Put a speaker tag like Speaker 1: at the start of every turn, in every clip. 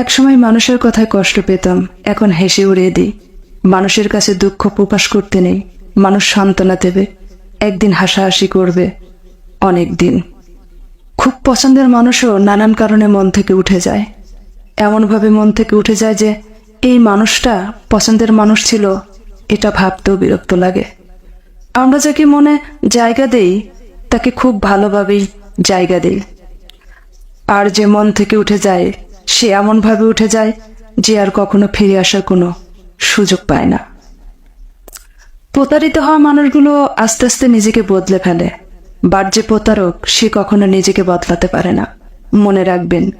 Speaker 1: একসময় মানুষের কথায় কষ্ট পেতাম, এখন হেসে উড়িয়ে দিই। মানুষের কাছে দুঃখ প্রকাশ করতে নেই, মানুষ সান্ত্বনা দেবে, একদিন হাসাহাসি করবে, অনেক দিন। খুব পছন্দের মানুষও নানান কারণে মন থেকে উঠে যায়। এমনভাবে মন থেকে উঠে যায় যে, এই মানুষটা পছন্দের মানুষ ছিল, এটা ভাবতেও বিরক্ত লাগে। আমরা যাকে মনে জায়গা দেই, তাকে খুব ভালোভাবেই জায়গা দেই। আর যে মন থেকে উঠে যায় সে এমনভাবে উঠে যায় যে আর কখনো ফিরে আসার কোনো সুযোগ পায় না। প্রতারিত হওয়া মানুষগুলো আস্তে আস্তে নিজেকে বদলে ফেলে। বাট যে প্রতারক সে কখনো নিজেকে বদলাতে পারে না। মনে রাখবেন,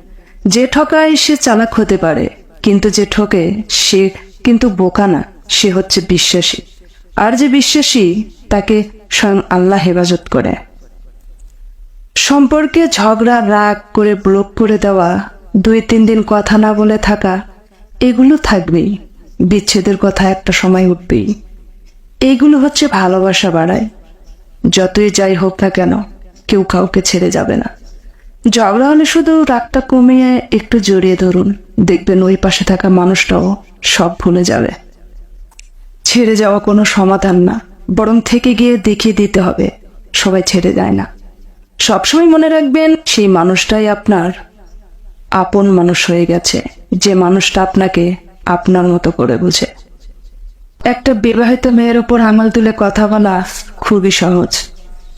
Speaker 1: যে ঠকায় সে চালাক হতে পারে, কিন্তু যে ঠকে সে কিন্তু বোকা না, সে হচ্ছে বিশ্বাসী। আর যে বিশ্বাসী, তাকে স্বয়ং আল্লাহ হেফাজত করে। সম্পর্কে ঝগড়া, রাগ করে ব্লক করে দেওয়া দুই তিন দিন কথা না বলে থাকা, এগুলো থাকবেই। বিচ্ছেদের কথা একটা সময় উঠবেই। এইগুলো হচ্ছে ভালোবাসা বাড়ায়। যতই যাই হোক না কেন, কেউ কাউকে ছেড়ে যাবে না। ঝগড়া হলে শুধু রাগটা কমিয়ে একটু জড়িয়ে ধরুন। দেখবেন ওই পাশে থাকা মানুষটাও সব ভুলে যাবে। ছেড়ে যাওয়া কোনো সমাধান না, বরং থেকে গিয়ে দেখিয়ে দিতে হবে, সবাই ছেড়ে যায় না। সবসময় মনে রাখবেন, সেই মানুষটাই আপনার আপন মানুষ হয়ে গেছে। যে মানুষটা আপনাকে আপনার মতো করে বুঝে। একটা বিবাহিত মেয়ের ওপর আঙুল তুলে কথা বলা খুবই সহজ।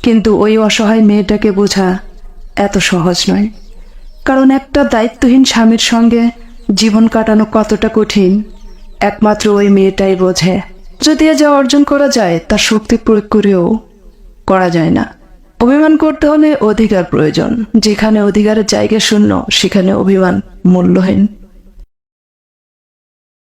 Speaker 1: কিন্তু ওই অসহায় মেয়েটাকে বোঝা এত সহজ নয়। কারণ একটা দায়িত্বহীন স্বামীর সঙ্গে জীবন কাটানো কতটা কঠিন, একমাত্র ওই মেয়েটাই বোঝে। যদি যা অর্জন করা যায়, তার শক্তি প্রয়োগ করেও করা যায় না। অভিমান করতে হলে অধিকার প্রয়োজন। যেখানে অধিকারের জায়গা শূন্য সেখানে অভিমান মূল্যহীন।